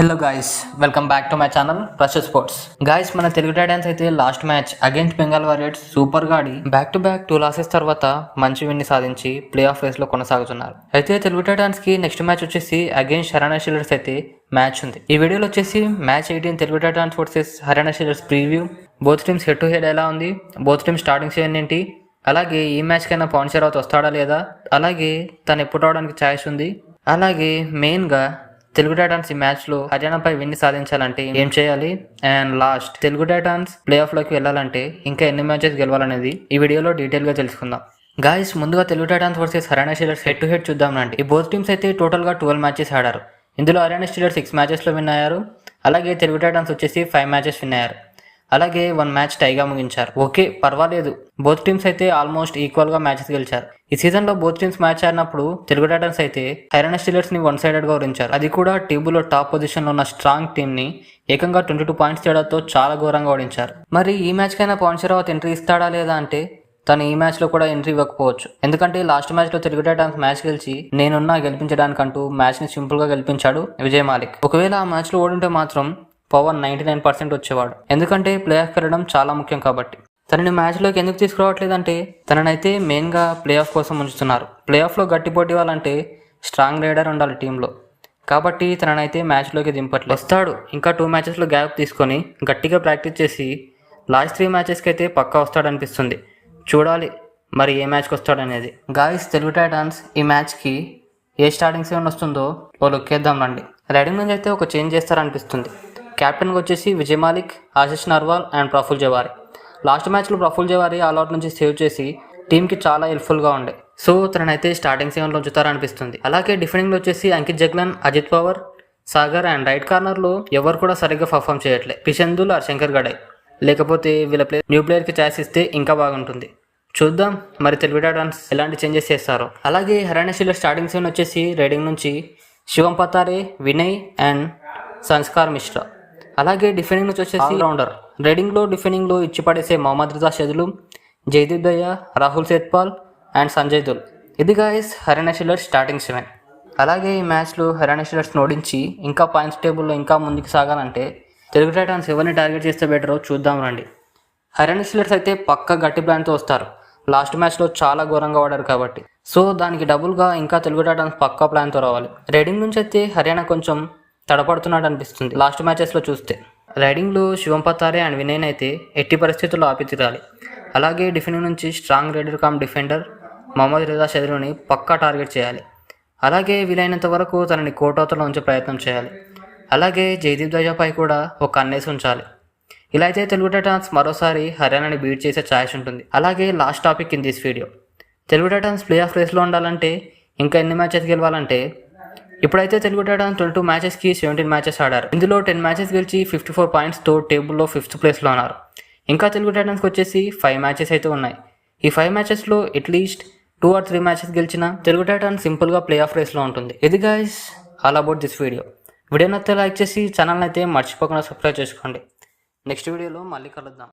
Hello guys welcome back to my channel Prash sports guys మన Telugu Titans అయితే last match against Bengal warriors సూపర్గా ఆడి back to back two losses తర్వాత మంచి విన్ని సాధించి ప్లే ఆఫ్ రేస్లో కొనసాగుతున్నారు. అయితే తెలుగు టైటన్స్కి నెక్స్ట్ మ్యాచ్ వచ్చేసి అగేన్స్ట్ హర్యానా షీలర్స్ అయితే మ్యాచ్ ఉంది. ఈ వీడియోలో వచ్చేసి match eighteen Telugu Titans versus Haryana Steelers preview both teams head to head ఎలా ఉంది? బోత్ టీమ్స్ స్టార్టింగ్ సెవెన్ ఏంటి? అలాగే ఈ మ్యాచ్ కైనా పవన్ షరావత్ వస్తాడా లేదా? అలాగే తను ఎప్పుడు రావడానికి ఛాయిస్ ఉంది? అలాగే మెయిన్గా తెలుగు టైటాన్స్ ఈ మ్యాచ్లో హర్యానాపై విన్ని సాధించాలంటే ఏం చేయాలి? And last Telugu Titans play ఆఫ్లోకి వెళ్ళాలంటే ఇంకా ఎన్ని మ్యాచెస్ గెలవాలనేది ఈ వీడియోలో డీటెయిల్గా తెలుసుకుందాం. గాయస్ ముందుగా Telugu Titans versus Haryana Steelers head to head చూద్దాం రండి. ఈ బోత్ టీమ్స్ అయితే టోటల్గా ట్వెల్వ్ మ్యాచెస్ ఆడారు. ఇందులో హర్యానా స్టీలర్స్ సిక్స్ మ్యాచెస్లో విన్ అయ్యారు. అలాగే తెలుగు టైటాన్స్ వచ్చేసి ఫైవ్ మ్యాచెస్ విన్ అయ్యారు. అలాగే వన్ మ్యాచ్ టైగా ముగించారు. ఓకే పర్వాలేదు. బోత్ టీమ్స్ అయితే ఆల్మోస్ట్ ఈక్వల్గా మ్యాచెస్ గెలిచారు. ఈ సీజన్లో బోత్ టీమ్స్ మ్యాచ్ ఆడినప్పుడు తెలుగు టైటన్స్ అయితే హైరాణ స్టీలర్స్ని వన్ సైడెడ్గా ఓడించారు. అది కూడా టేబుల్లో టాప్ పొజిషన్లో ఉన్న స్ట్రాంగ్ టీమ్ని ఏకంగా ట్వంటీ టూ పాయింట్స్ తేడాతో చాలా ఘోరంగా ఓడించారు. మరి ఈ మ్యాచ్ కైనా పవన్ రావత్ ఎంట్రీ ఇస్తాడా లేదా అంటే తను ఈ మ్యాచ్లో కూడా ఎంట్రీ ఇవ్వకపోవచ్చు. ఎందుకంటే లాస్ట్ మ్యాచ్లో తెలుగు టైటన్స్ మ్యాచ్ గెలిచి నేనున్నా గెలిపించడానికంటూ మ్యాచ్ని సింపుల్గా గెలిపించాడు విజయ్ మాలిక్. ఒకవేళ ఆ మ్యాచ్లో ఓడింటే మాత్రం పవన్ నైంటీ నైన్ పర్సెంట్ వచ్చేవాడు. ఎందుకంటే ప్లే ఆఫ్ వెళ్ళడం చాలా ముఖ్యం కాబట్టి. తనని మ్యాచ్లోకి ఎందుకు తీసుకురావట్లేదంటే తననైతే మెయిన్గా ప్లే ఆఫ్ కోసం ఉంచుతున్నారు ప్లే ఆఫ్లో గట్టి పోటీ ఇవ్వాలంటే స్ట్రాంగ్ రైడర్ ఉండాలి టీంలో. కాబట్టి తననైతే మ్యాచ్లోకి దింపట్లేదు. వస్తాడు. ఇంకా టూ మ్యాచెస్లో గ్యాప్ తీసుకొని గట్టిగా ప్రాక్టీస్ చేసి లాస్ట్ త్రీ మ్యాచెస్కి అయితే పక్కా వస్తాడనిపిస్తుంది. చూడాలి మరి ఏ మ్యాచ్కి వస్తాడనేది. గాయస్ తెలుగు టైటాన్స్ ఈ మ్యాచ్కి ఏ స్టార్టింగ్ సెవెన్ వస్తుందో ఓ లొక్కేద్దాం రండి. రైడింగ్ నుంచి అయితే ఒక చేంజ్ చేస్తారనిపిస్తుంది. కెప్టెన్గా వచ్చేసి విజయ్ మాలిక్ ఆశిష్ నర్వాల్ అండ్ ప్రఫుల్ జవారి. లాస్ట్ మ్యాచ్లో ప్రఫుల్ జవారి ఆల్అౌట్ నుంచి సేవ్ చేసి టీంకి చాలా హెల్ప్ఫుల్గా ఉండే. సో తనైతే స్టార్టింగ్ సెవెన్లో ఉంచుతారనిపిస్తుంది. అలాగే డిఫెండింగ్లో వచ్చేసి అంకిత్ జగ్లన్ అజిత్ పవర్ సాగర్ అండ్ రైట్ కార్నర్లో ఎవరు కూడా సరిగ్గా పర్ఫామ్ చేయట్లే. పిషందులు ఆర్ శంకర్ గడై లేకపోతే వీళ్ళ ప్లేయర్ న్యూ ప్లేయర్కి ఛాన్స్ ఇస్తే ఇంకా బాగుంటుంది. చూద్దాం మరి తెలివిడాన్స్ ఎలాంటి చేంజెస్ చేస్తారో. అలాగే హర్యానా స్టార్టింగ్ సెవెన్ వచ్చేసి రైడింగ్ నుంచి శివం పతారే వినయ్ అండ్ సంస్కార్ మిశ్రా. అలాగే డిఫెండింగ్ నుంచి వచ్చేసి రౌండర్ రైడింగ్లో డిఫెండింగ్లో ఇచ్చి పడేసే Mohammad Reza Shadloui Jaideep Dahiya Rahul Sethpal and Sanjay Dhull. ఇది guys Haryana Steelers starting seven అలాగే ఈ మ్యాచ్లో హర్యానా షిల్లర్స్ ఓడించి ఇంకా పాయింట్స్ టేబుల్లో ఇంకా ముందుకు సాగాలంటే తెలుగు టైటాన్స్ ఎవరిని టార్గెట్ చేస్తే బెటరో చూద్దాం రండి. హర్యానా షిల్లర్స్ అయితే పక్క గట్టి ప్లాన్తో వస్తారు. లాస్ట్ మ్యాచ్లో చాలా ఘోరంగా ఆడారు కాబట్టి. సో దానికి డబుల్గా ఇంకా తెలుగు టైటాన్స్ పక్కా ప్లాన్తో రావాలి. రైడింగ్ నుంచి అయితే హర్యానా కొంచెం తడపడుతున్నాడు అనిపిస్తుంది. లాస్ట్ మ్యాచెస్లో చూస్తే. రైడింగ్లో శివం పతారే అండ్ వినయన్ అయితే ఎట్టి పరిస్థితుల్లో ఆపి తీరాలి అలాగే డిఫెండింగ్ నుంచి strong raider cum defender Mohammad Reza చదువుని పక్కా టార్గెట్ చేయాలి. అలాగే వీలైనంత వరకు తనని కోటవతలో ఉంచే ప్రయత్నం చేయాలి. అలాగే జయదీప్ దయాపై కూడా ఒక అన్నేసి ఉంచాలి. ఇలా అయితే తెలుగు టైటాన్స్ మరోసారి హర్యానాని బీట్ చేసే ఛాయిస్ ఉంటుంది. అలాగే last topic in this video. Telugu Titans play off రేస్లో ఉండాలంటే ఇంకా ఎన్ని మ్యాచెస్ గెలవాలంటే ఇప్పుడైతే తెలుగు టైటాన్స్ ట్వంటీ టూ మ్యాచెస్కి సెవెంటీన్ మ్యాచెస్ ఆడారు. ఇందులో టెన్ మ్యాచెస్ గెలిచి ఫిఫ్టీ ఫోర్ పాయింట్స్తో టేబుల్లో ఫిఫ్త్ ప్లేస్లో ఉన్నారు. ఇంకా తెలుగు టైటన్స్కి వచ్చేసి ఫైవ్ మ్యాచెస్ అయితే ఉన్నాయి. ఈ five మ్యాచెస్లో at least two or three matches గెలిచిన తెలుగు టైటన్ సింపుల్గా ప్లే ఆఫ్ రేస్లో ఉంటుంది. ఇది guys all about this video video నచ్చితే లైక్ చేసి ఛానల్ అయితే మర్చిపోకుండా సబ్స్క్రైబ్ చేసుకోండి. నెక్స్ట్ వీడియోలో మళ్ళీ కలుద్దాం.